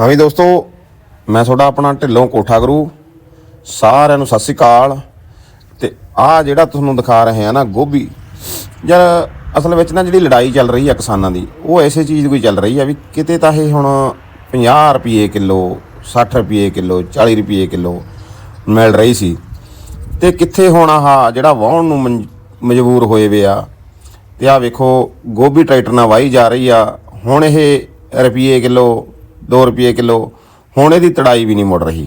ਹਾਂ ਵੀ ਦੋਸਤੋ, ਮੈਂ ਤੁਹਾਡਾ ਆਪਣਾ ਢਿੱਲੋਂ ਕੋਠਾ ਗੁਰੂ, ਸਾਰਿਆਂ ਨੂੰ ਸਤਿ ਸ੍ਰੀ ਅਕਾਲ। ਤੇ ਆਹ ਜਿਹੜਾ ਤੁਹਾਨੂੰ ਦਿਖਾ ਰਹੇ ਆ ਨਾ ਗੋਭੀ, ਯਾਰ ਅਸਲ ਵਿੱਚ ਨਾ ਜਿਹੜੀ ਲੜਾਈ ਚੱਲ ਰਹੀ ਆ ਕਿਸਾਨਾਂ ਦੀ, ਉਹ ਐਸੇ ਚੀਜ਼ ਦੀ ਕੋਈ ਚੱਲ ਰਹੀ ਆ ਵੀ ਕਿਤੇ ਤਾਂ ਇਹ ਹੁਣ 50 ਰੁਪਏ ਕਿਲੋ 60 ਰੁਪਏ ਕਿਲੋ 40 ਰੁਪਏ ਕਿਲੋ ਮਿਲ ਰਹੀ ਸੀ। ਤੇ ਕਿੱਥੇ ਹੁਣ ਆਹ ਜਿਹੜਾ ਵਾਹਣ ਨੂੰ ਮਨ- ਮਜਬੂਰ ਹੋਏ ਵੇ ਆ, ਤੇ ਆ ਵੇਖੋ, ਗੋਭੀ ਟਰੈਕਟਰ ਨਾਲ ਵਾਹੀ ਜਾ ਰਹੀ ਆ, ਹੁਣ ਇਹ ਰੁਪਏ ਕਿਲੋ 2 ਰੁਪਏ ਕਿਲੋ। ਹੁਣ ਇਹਦੀ ਤੜਾਈ ਵੀ ਨਹੀਂ ਮੁੜ ਰਹੀ।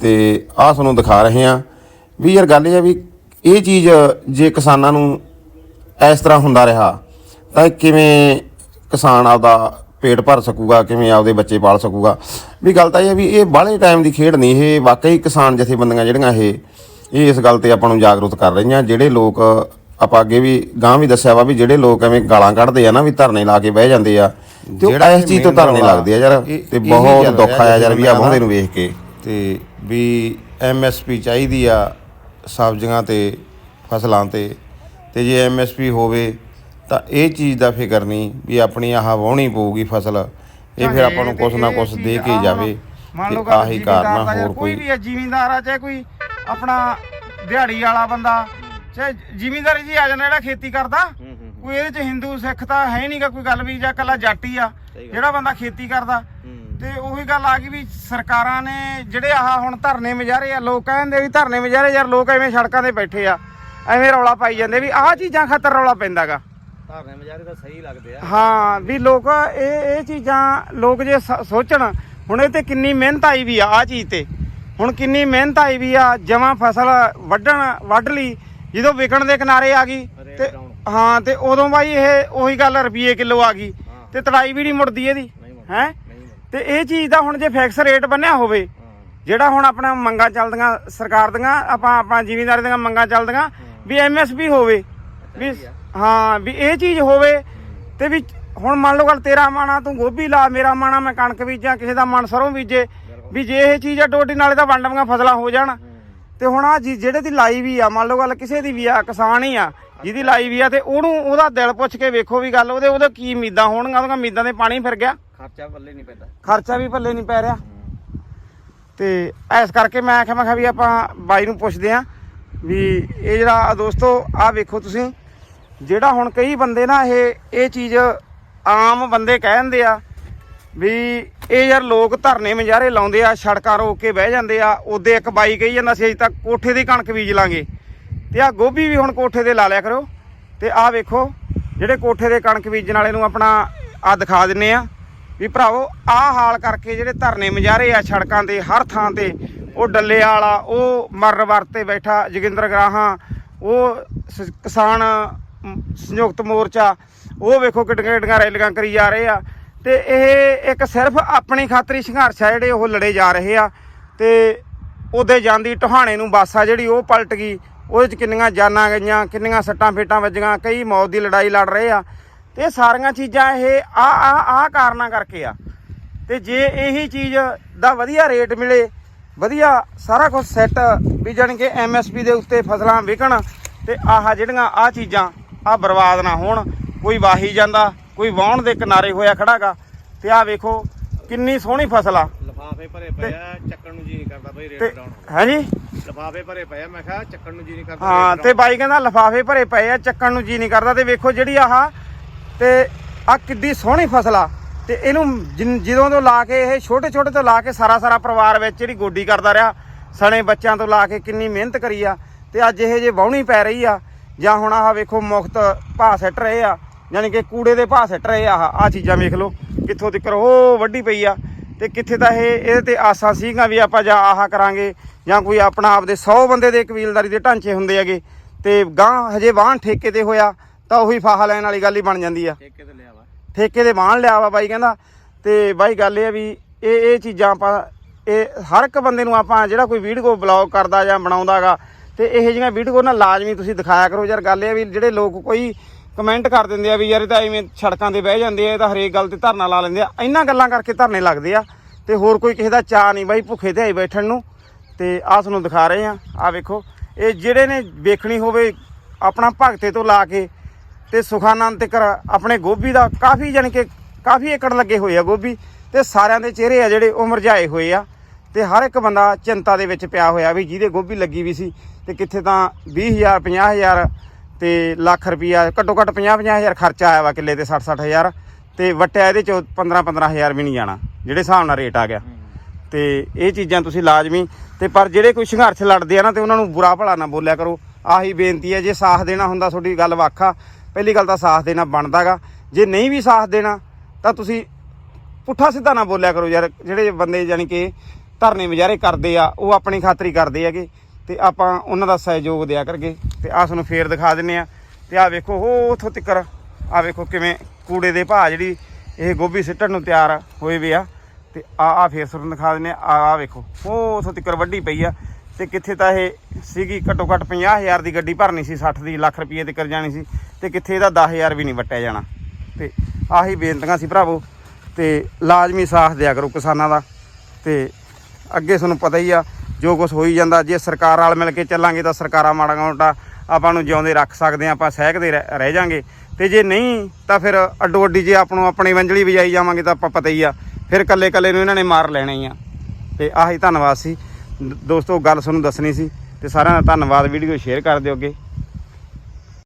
ਤੇ ਆਹ ਤੁਹਾਨੂੰ ਦਿਖਾ ਰਹੇ ਆ ਵੀ ਯਾਰ ਗੱਲ ਇਹ ਆ ਵੀ ਇਹ ਚੀਜ਼ ਜੇ ਕਿਸਾਨਾਂ ਨੂੰ ਇਸ ਤਰ੍ਹਾਂ ਹੁੰਦਾ ਰਿਹਾ, ਤਾਂ ਕਿਵੇਂ ਕਿਸਾਨ ਆਪਦਾ ਪੇਟ ਭਰ ਸਕੂਗਾ, ਕਿਵੇਂ ਆਪਦੇ ਬੱਚੇ ਪਾਲ ਸਕੂਗਾ। ਵੀ ਗੱਲ ਤਾਂ ਇਹ ਹੈ ਵੀ ਇਹ ਬਾਹਲੇ ਟਾਈਮ ਦੀ ਖੇਡ ਨਹੀਂ, ਇਹ ਵਾਕਈ ਕਿਸਾਨ ਜਥੇਬੰਦੀਆਂ ਜਿਹੜੀਆਂ ਇਹ ਇਹ ਇਸ ਗੱਲ ਤੇ ਆਪਾਂ ਨੂੰ ਜਾਗਰੂਕ ਕਰ ਰਹੀਆਂ, ਜਿਹੜੇ ਲੋਕ ਆਪਾਂ ਅੱਗੇ ਵੀ ਗਾਂ ਵੀ ਦੱਸਿਆ ਵਾ ਵੀ ਜਿਹੜੇ ਲੋਕ ਐਵੇਂ ਗਾਲਾਂ ਕੱਢਦੇ ਆ ਨਾ, ਵੀ ਧਰਨੇ ਲਾ ਕੇ ਬਹਿ ਜਾਂਦੇ ਆ ਜਿਹੜਾ ਇਸ ਚੀਜ਼ ਤੋਂ ਧਰਨੇ ਲੱਗਦੇ ਆ ਯਾਰ ਤੇ ਬਹੁਤ ਦੁੱਖ ਆਇਆ ਯਾਰ ਵੀ ਆ ਬਹੁੰਦੇ ਨੂੰ। ਵੇਖ ਕੇ। ਤੇ ਵੀ ਐਮਐਸਪੀ ਚਾਹੀਦੀ ਆ ਸਬਜ਼ੀਆਂ ਤੇ ਫਸਲਾਂ ਤੇ। ਤੇ ਜੇ ਐਮਐਸਪੀ ਹੋਵੇ ਤਾਂ ਇਹ ਚੀਜ਼ ਦਾ ਫਿਕਰ ਨਹੀਂ ਵੀ ਆਪਣੀ ਆਹ ਵਾਹਣੀ ਪਊਗੀ ਫਸਲ। ਇਹ ਫਿਰ ਆਪਾਂ ਨੂੰ ਕੁਛ ਨਾ ਕੁਛ ਦੇ ਕੇ ਜਾਵੇ ਮੰਨ ਲਓ ਆਹੀ ਕਾਰਨ ਆ, ਹੋਰ ਕੋਈ ਵੀ ਜ਼ਿਮੀਂਦਾਰ ਆ ਚਾਹੇ ਕੋਈ ਆਪਣਾ ਦਿਹਾੜੀ ਵਾਲਾ ਬੰਦਾ ਚਾਹੇ ਜ਼ਿਮੀਂਦਾਰ ਜੀ ਆ ਜਾਂਦਾ ਜਿਹੜਾ ਖੇਤੀ ਕਰਦਾ। ਕੋਈ ਇਹਦੇ ਚ ਹਿੰਦੂ ਸਿੱਖ ਤਾਂ ਹੈ ਨਹੀਂਗਾ ਕੋਈ ਗੱਲ ਵੀ ਜਾਂ ਕੱਲਾ ਜਾਟੀ ਆ ਜਿਹੜਾ ਬੰਦਾ ਖੇਤੀ ਕਰਦਾ। ਤੇ ਉਹੀ ਗੱਲ ਆ ਗਈ ਵੀ ਸਰਕਾਰਾਂ ਨੇ ਜਿਹੜੇ ਆਹ ਹੁਣ ਧਰਨੇ ਮਜਾਰੇ ਆ ਲੋਕ ਕਹਿੰਦੇ ਵੀ ਧਰਨੇ ਮਜਾਰੇ ਯਾਰ ਲੋਕ ਐਵੇਂ ਸੜਕਾਂ ਤੇ ਬੈਠੇ ਆ ਐਵੇਂ ਰੌਲਾ ਪਾਈ ਜਾਂਦੇ ਵੀ ਆਹ ਚੀਜ਼ਾਂ ਖਾਤਰ ਰੌਲਾ ਪੈਂਦਾਗਾ। ਧਾਰਨੇ ਮਜਾਰੇ ਤਾਂ ਸਹੀ ਲੱਗਦੇ ਆ। ਹਾਂ ਵੀ ਲੋਕ ਇਹ ਇਹ ਚੀਜ਼ਾਂ ਲੋਕ ਜੇ ਸੋਚਣ ਹੁਣ ਇਹ ਤੇ ਕਿੰਨੀ ਮਿਹਨਤ ਆਈ ਵੀ ਆ ਆ ਚੀਜ਼ ਤੇ। ਹੁਣ ਕਿੰਨੀ ਮਿਹਨਤ ਆਈ ਵੀ ਆ ਜਮਾਂ ਫਸਲ ਵੱਢਣ ਵੱਢ ਲਈ ਜਦੋਂ ਵਿਕਣ ਦੇ ਕਿਨਾਰੇ ਆ ਗਈ। ਹਾਂ ਤੇ ਉਦੋਂ ਬਾਈ ਇਹ ਉਹੀ ਗੱਲ ਰੁਪਏ ਕਿਲੋ ਆ ਗਈ। ਤੇ ਤੜਾਈ ਵੀ ਨਹੀਂ ਮੁੜਦੀ ਇਹਦੀ ਹੈ। ਤੇ ਇਹ ਚੀਜ਼ ਦਾ ਹੁਣ ਜੇ ਫਿਕਸ ਰੇਟ ਬੰਨਿਆ ਹੋਵੇ ਜਿਹੜਾ ਹੁਣ ਆਪਣਾ ਮੰਗਾਂ ਚੱਲਦੀਆਂ ਸਰਕਾਰ ਦੀਆਂ ਆਪਾਂ ਆਪਾਂ ਜ਼ਿਮੀਂਦਾਰ ਦੀਆਂ ਮੰਗਾਂ ਚੱਲਦੀਆਂ ਵੀ ਐਮਐਸਪੀ ਹੋਵੇ ਵੀ ਹਾਂ ਵੀ ਇਹ ਚੀਜ਼ ਹੋਵੇ ਤੇ ਵੀ ਹੁਣ ਮੰਨ ਲਓ ਗੱਲ ਤੇਰਾ ਮਾਣਾ ਤੂੰ ਗੋਭੀ ਲਾ ਮੇਰਾ ਮਾਣਾ ਮੈਂ ਕਣਕ ਬੀਜਾਂ ਕਿਸੇ ਦਾ ਮਨ ਸਰੋਂ ਬੀਜੇ ਵੀ ਜੇ ਇਹ ਚੀਜ਼ ਆ ਡੋਡੀ ਨਾਲੇ ਤਾਂ ਵੰਡਵੀਆਂ ਫਸਲਾਂ ਹੋ ਜਾਣ। ਤੇ ਹੁਣ ਆ ਜਿਹੜੇ ਦੀ ਲਾਈ ਵੀ ਆ ਮੰਨ ਲਓ ਗੱਲ ਕਿਸੇ ਦੀ ਵੀ ਆ ਕਿਸਾਨ ਹੀ ਆ ਜਿਹਦੀ ਲਾਈ ਵੀ ਆ ਤੇ ਉਹਨੂੰ ਉਹਦਾ ਦਿਲ ਪੁੱਛ ਕੇ ਵੇਖੋ ਵੀ ਗੱਲ ਉਹਦੇ ਉਹਦੇ ਕੀ ਉਮੀਦਾਂ ਹੋਣਗੀਆਂ ਉਹਦੀਆਂ ਉਮੀਦਾਂ ਦੇ ਪਾਣੀ ਫਿਰ ਗਿਆ। ਖਰਚਾ ਪੱਲੇ ਨਹੀਂ ਪੈਂਦਾ। ਖਰਚਾ ਵੀ ਪੱਲੇ ਨਹੀਂ ਪੈ ਰਿਹਾ। ਤੇ ਇਸ ਕਰਕੇ ਮੈਂ ਆਖਿਆ ਮੈਂ ਕਿਹਾ ਵੀ ਆਪਾਂ ਬਾਈ ਨੂੰ ਪੁੱਛਦੇ ਆਂ ਵੀ ਇਹ ਜਿਹੜਾ ਦੋਸਤੋ ਆਹ ਵੇਖੋ ਤੁਸੀਂ ਜਿਹੜਾ ਹੁਣ ਕਈ ਬੰਦੇ ਨਾ ਇਹ ਇਹ ਚੀਜ਼ ਆਮ ਬੰਦੇ ਕਹਿੰਦੇ ਆ ਵੀ ਇਹ ਯਾਰ ਲੋਕ ਧਰਨੇ ਮਜਾਰੇ ਲਾਉਂਦੇ ਆ ਸੜਕਾਂ ਰੋਕ ਕੇ ਬਹਿ ਜਾਂਦੇ ਆ ਉਹਦੇ ਇੱਕ ਬਾਈ ਕਹੀ ਜਾਂਦਾ ਸੀ ਅਜੇ ਤੱਕ ਕੋਠੇ ਦੀ ਕਣਕ ਬੀਜ ਲਾਂਗੇ। ਤੇ ਆ ਗੋਭੀ ਵੀ ਹੁਣ ਕੋਠੇ ਤੇ ਲਾ ਲਿਆ ਕਰੋ। ਤੇ ਆਹ ਵੇਖੋ, ਜਿਹੜੇ ਕੋਠੇ ਦੇ ਕਣਕ ਬੀਜਣ ਵਾਲੇ ਨੂੰ ਆਪਣਾ ਆ ਦਿਖਾ ਦਿੰਨੇ ਆ। ਵੀ ਭਰਾਵੋ, ਆਹ ਹਾਲ ਕਰਕੇ ਜਿਹੜੇ ਧਰਨੇ ਮਜਾਰੇ ਆ ਸੜਕਾਂ ਤੇ, ਹਰ ਥਾਂ ਤੇ, ਉਹ ਡੱਲੇ ਵਾਲਾ, ਉਹ ਮਰ ਵਰਤੇ ਬੈਠਾ ਜੋਗਿੰਦਰ ਗਰਾਹਾਂ, ਉਹ ਕਿਸਾਨ ਸੰਯੁਕਤ ਮੋਰਚਾ, ਉਹ ਵੇਖੋ ਕਿੱਡੀਆਂ ਕਿੱਡੀਆਂ ਰੈਲੀਆਂ ਕਰੀ ਜਾ ਰਹੇ ਆ। ਤੇ ਇਹ ਇੱਕ ਸਿਰਫ ਆਪਣੀ ਖਾਤਰੀ ਸੰਘਰਸ਼ ਆ, ਜਿਹੜੇ ਉਹ ਲੜੇ ਜਾ ਰਹੇ ਆ। ਤੇ ਉਹਦੇ ਜਾਂਦੀ ਟਹਾਣੇ ਨੂੰ ਬੱਸ ਆ ਜਿਹੜੀ ਉਹ ਪਲਟ ਗਈ। ਉਹਦੇ ਚ ਕਿੰਨੀਆਂ ਜਾਨਾਂ ਗਈਆਂ, ਕਿੰਨੀਆਂ ਸੱਟਾਂ ਫੇਟਾਂ ਵੱਜੀਆਂ, ਕਈ ਮੌਤ ਦੀ ਲੜਾਈ ਲੜ ਰਹੇ ਆ। ਤੇ ਸਾਰੀਆਂ ਚੀਜ਼ਾਂ ਇਹ ਆ ਆ ਆ ਕਾਰਨਾਂ ਕਰਕੇ ਆ। ਤੇ ਜੇ ਇਹੀ ਚੀਜ਼ ਦਾ ਵਧੀਆ ਰੇਟ ਮਿਲੇ, ਵਧੀਆ ਸਾਰਾ ਕੁਝ ਸੈੱਟ ਵੀ ਜਾਣੀ ਕਿ ਐਮਐਸਪੀ ਦੇ ਉੱਤੇ ਫਸਲਾਂ ਵਿਕਣ, ਤੇ ਆਹ ਜਿਹੜੀਆਂ ਆ ਚੀਜ਼ਾਂ ਆ ਬਰਬਾਦ ਨਾ ਹੋਣ, ਕੋਈ ਵਾਹੀ ਜਾਂਦਾ, ਕੋਈ ਵਾਹਣ ਦੇ ਕਿਨਾਰੇ ਹੋਇਆ ਖੜਾਗਾ, ਤੇ ਆ ਵੇਖੋ ਕਿੰਨੀ ਸੋਹਣੀ ਫਸਲ ਆ। ਲਫਾਫੇ ਭਰੇ ਪਏ ਆ ਚੱਕਣ ਨੂੰ ਜੀ ਨਹੀਂ ਕਰਦਾ ਬਈ ਰੇਟ ਡਾਊਨ ਹਾਂਜੀ? ਲਫਾਫੇ ਭਰੇ ਪਏ ਆ ਮੈਂ ਕਿਹਾ ਚੱਕਣ ਨੂੰ ਜੀ ਨਹੀਂ ਕਰਦਾ ਹਾਂ ਤੇ। ਬਾਈ ਕਹਿੰਦਾ ਲਫਾਫੇ ਭਰੇ ਪਏ ਆ ਚੱਕਣ ਨੂੰ ਜੀ ਨਹੀਂ ਕਰਦਾ। ਤੇ ਵੇਖੋ ਜਿਹੜੀ ਆਹ ਤੇ ਆ ਕਿੱਡੀ ਸੋਹਣੀ ਫਸਲ ਆ। ਤੇ ਇਹਨੂੰ ਜਦੋਂ ਤੋਂ ਲਾ ਕੇ ਇਹ ਛੋਟੇ ਛੋਟੇ ਤੋਂ ਲਾ ਕੇ ਸਾਰਾ ਸਾਰਾ ਪਰਿਵਾਰ ਵਿੱਚ ਜਿਹੜੀ ਗੋਡੀ ਕਰਦਾ ਰਿਹਾ ਸਣੇ ਬੱਚਿਆਂ ਤੋਂ ਲਾ ਕੇ ਕਿੰਨੀ ਮਿਹਨਤ ਕਰੀ ਆ। ਤੇ ਅੱਜ ਇਹ ਜੇ ਵਾਹੁਣੀ ਪੈ ਰਹੀ ਆ ਜਾਂ ਹੁਣ ਆਹ ਵੇਖੋ ਮੁਫਤ ਭਾਅ ਸਿੱਟ ਰਹੇ ਆ ਯਾਨੀ ਕਿ ਕੂੜੇ ਦੇ ਭਾਅ ਸਿੱਟ ਰਹੇ ਆ ਆਹ ਚੀਜ਼ਾਂ ਵੇਖ ਲਓ ਕਿੱਥੋਂ ਤੱਕ ਉਹ ਵੱਡੀ ਪਈ ਆ। ਤੇ ਕਿੱਥੇ ਤਾਂ ਇਹ ਇਹਦੇ ਤੇ ਆਸਾਂ ਸੀਗਾ ਵੀ ਆਪਾਂ ਜਾਂ ਆਹ ਕਰਾਂਗੇ ਜਾਂ ਕੋਈ ਆਪਣਾ ਆਪਦੇ 100 ਬੰਦੇ ਦੇ ਕਬੀਲਦਾਰੀ ਦੇ ਢਾਂਚੇ ਹੁੰਦੇ ਹੈਗੇ ਤੇ ਗਾਂ ਹਜੇ ਵਾਹਣ ਠੇਕੇ ਤੇ ਹੋਇਆ ਤਾਂ ਉਹੀ ਫਾਹਾ ਲੈਣ ਵਾਲੀ ਗੱਲ ਹੀ ਬਣ ਜਾਂਦੀ ਆ। ਠੇਕੇ ਤੇ ਲਿਆ ਵਾ। ਠੇਕੇ ਦੇ ਵਾਹਣ ਲਿਆ ਵਾ ਬਾਈ ਕਹਿੰਦਾ ਤੇ ਬਾਈ ਗੱਲ ਇਹ ਆ ਵੀ ਇਹ ਇਹ ਚੀਜ਼ਾਂ ਆਪਾਂ ਇਹ ਹਰ ਇੱਕ ਬੰਦੇ ਨੂੰ ਆਪਾਂ ਜਿਹੜਾ ਕੋਈ ਵੀਡੀਓ ਬਲੌਗ ਕਰਦਾ ਜਾਂ ਬਣਾਉਂਦਾਗਾ ਤੇ ਇਹੋ ਜਿਹੀਆਂ ਵੀਡੀਓ ਨਾ ਲਾਜ਼ਮੀ ਤੁਸੀਂ ਦਿਖਾਇਆ ਕਰੋ। ਯਾਰ ਗੱਲ ਇਹ ਵੀ ਜਿਹੜੇ ਲੋਕ ਕੋਈ ਕਮੈਂਟ ਕਰ ਦਿੰਦੇ ਆ ਵੀ ਯਾਰ ਇਹ ਤਾਂ ਐਵੇਂ ਸੜਕਾਂ ਤੇ ਬਹਿ ਜਾਂਦੇ ਆ, ਇਹ ਤਾਂ ਹਰੇਕ ਗੱਲ ਤੇ ਧਰਨਾ ਲਾ ਲੈਂਦੇ ਆ। ਇਹਨਾਂ ਗੱਲਾਂ ਕਰਕੇ ਧਰਨੇ ਲੱਗਦੇ ਆ ਤੇ ਹੋਰ ਕੋਈ ਕਿਸੇ ਦਾ ਚਾਹ ਨਹੀਂ ਬਾਈ ਭੁੱਖੇ ਤੇ ਆਈ ਬੈਠਣ ਨੂੰ। ਤੇ ਆਹ ਤੁਹਾਨੂੰ ਦਿਖਾ ਰਹੇ ਆ ਆ ਵੇਖੋ। ਇਹ ਜਿਹੜੇ ਨੇ ਵੇਖਣੀ ਹੋਵੇ ਆਪਣਾ ਭਗਤੇ ਤੋਂ ਲਾ ਕੇ ਤੇ ਸੁਖਾਨੰਦ ਤੱਕ ਆਪਣੇ ਗੋਭੀ ਦਾ ਕਾਫੀ ਜਾਣੀ ਕਿ ਕਾਫੀ ਏਕੜ ਲੱਗੇ ਹੋਏ ਆ ਗੋਭੀ ਤੇ ਸਾਰਿਆਂ ਦੇ ਚਿਹਰੇ ਆ ਜਿਹੜੇ ਉਹ ਮਰਝਾਏ ਹੋਏ ਆ। ਤੇ ਹਰ ਇੱਕ ਬੰਦਾ ਚਿੰਤਾ ਦੇ ਵਿੱਚ ਪਿਆ ਹੋਇਆ ਵੀ ਜਿਹਦੇ ਗੋਭੀ ਲੱਗੀ ਵੀ ਸੀ ਤੇ ਕਿੱਥੇ ਤਾਂ 20000 50000 ਤੇ ਲੱਖ ਰੁਪਈਆ, ਘੱਟੋ ਘੱਟ 50 50000 ਖਰਚਾ ਆਇਆ ਵਾ ਕਿੱਲੇ ਤੇ 60 60000 ਤੇ ਵਟਿਆ ਇਹਦੇ ਚੋਂ 15 15000 ਵੀ ਨਹੀਂ ਜਾਣਾ, ਜਿਹੜੇ ਹਿਸਾਬ ਨਾਲ ਰੇਟ ਆ ਗਿਆ। ਤੇ ਇਹ ਚੀਜ਼ਾਂ ਤੁਸੀਂ ਲਾਜ਼ਮੀ, ਤੇ ਪਰ ਜਿਹੜੇ ਕੋਈ ਸੰਘਰਸ਼ ਲੜਦੇ ਆ ਨਾ, ਤੇ ਉਹਨਾਂ ਨੂੰ ਬੁਰਾ ਭਲਾ ਨਾ ਬੋਲਿਆ ਕਰੋ। ਆਹੀ ਬੇਨਤੀ ਹੈ, ਜੇ ਸਾਥ ਦੇਣਾ ਹੁੰਦਾ, ਤੁਹਾਡੀ ਗੱਲ ਵੱਖ ਆ। ਪਹਿਲੀ ਗੱਲ ਤਾਂ ਸਾਥ ਦੇਣਾ ਬਣਦਾਗਾ ਜੇ ਨਹੀਂ ਵੀ ਸਾਥ ਦੇਣਾ, ਤਾਂ ਤੁਸੀਂ ਪੁੱਠਾ ਸਿੱਧਾ ਨਾ ਬੋਲਿਆ ਕਰੋ ਯਾਰ, ਜਿਹੜੇ ਬੰਦੇ ਯਾਨੀ ਕਿ ਧਰਨੇ ਮੁਜ਼ਾਹਰੇ ਕਰਦੇ ਆ, ਉਹ ਆਪਣੀ ਖਾਤਰੀ ਕਰਦੇ ਹੈਗੇ। ਤੇ ਆਪਾਂ ਉਹਨਾਂ ਦਾ ਸਹਿਯੋਗ ਦਿਆ ਕਰਗੇ। ਤੇ ਆਹ ਤੁਹਾਨੂੰ ਫੇਰ ਦਿਖਾ ਦਿੰਨੇ ਆ। ਤੇ ਆਹ ਵੇਖੋ, ਉਹ ਉਥੋਂ ਤਿੱਕਰ। ਆਹ ਵੇਖੋ ਕਿਵੇਂ ਕੂੜੇ ਦੇ ਭਾਅ ਜਿਹੜੀ ਇਹ ਗੋਭੀ ਸਿੱਟਣ ਨੂੰ ਤਿਆਰ ਹੋਏ ਵੇ ਆ। ਤੇ ਆ ਆ ਫੇਰ ਤੁਹਾਨੂੰ ਦਿਖਾ ਦਿੰਨੇ ਆ। ਆਹ ਵੇਖੋ, ਉਹ ਉਥੋਂ ਤਿੱਕਰ ਵੱਡੀ ਪਈ ਆ। ਤੇ ਕਿੱਥੇ ਤਾਂ ਇਹ ਸੀਗੀ, ਘੱਟੋ ਘੱਟ 50000 ਦੀ ਗੱਡੀ ਭਰਨੀ ਸੀ 60 ਦੀ ਲੱਖ ਰੁਪਏ ਤੱਕ ਜਾਣੀ ਸੀ। ਤੇ ਕਿੱਥੇ ਇਹਦਾ 10000 ਵੀ ਨਹੀਂ ਵਟਿਆ ਜਾਣਾ। ਤੇ ਆਹੀ ਬੇਨਤੀਆਂ ਸੀ ਭਰਾਵੋ। ਤੇ ਲਾਜ਼ਮੀ ਸਾਥ ਦਿਆ ਕਰੋ ਕਿਸਾਨਾਂ ਦਾ। ਤੇ ਅੱਗੇ ਤੁਹਾਨੂੰ ਪਤਾ ਹੀ ਆ ਜੋ ਕੁਝ ਹੋਈ ਜਾਂਦਾ, ਜੇ ਸਰਕਾਰ ਨਾਲ ਮਿਲ ਕੇ ਚੱਲਾਂਗੇ ਤਾਂ ਸਰਕਾਰਾਂ ਮਾੜਾ ਮੋਟਾ ਆਪਾਂ ਨੂੰ ਜਿਉਂਦੇ ਰੱਖ ਸਕਦੇ ਆ, ਆਪਾਂ ਸਹਿਕਦੇ ਰਹਿ ਰਹਿ ਜਾਾਂਗੇ। ਤੇ ਜੇ ਨਹੀਂ, ਤਾਂ ਫਿਰ ਅੱਡੋ ਅੱਡੀ ਜੇ ਆਪਾਂ ਨੂੰ ਆਪਣੀ ਵੰਜਲੀ ਵਜਾਈ ਜਾਵਾਂਗੇ ਤਾਂ ਆਪਾਂ ਪਤਾ ਹੀ ਆ, ਫਿਰ ਕੱਲੇ ਕੱਲੇ ਨੂੰ ਇਹਨਾਂ ਨੇ ਮਾਰ ਲੈਣਾ ਹੀ ਆ। ਤੇ ਆਹੀ ਧੰਨਵਾਦ ਸੀ। ਦੋਸਤੋ, ਗੱਲ ਤੁਹਾਨੂੰ ਦੱਸਣੀ ਸੀ, ਤੇ ਸਾਰਿਆਂ ਦਾ ਧੰਨਵਾਦ, ਵੀਡੀਓ ਸ਼ੇਅਰ ਕਰ ਦਿਓ ਅੱਗੇ।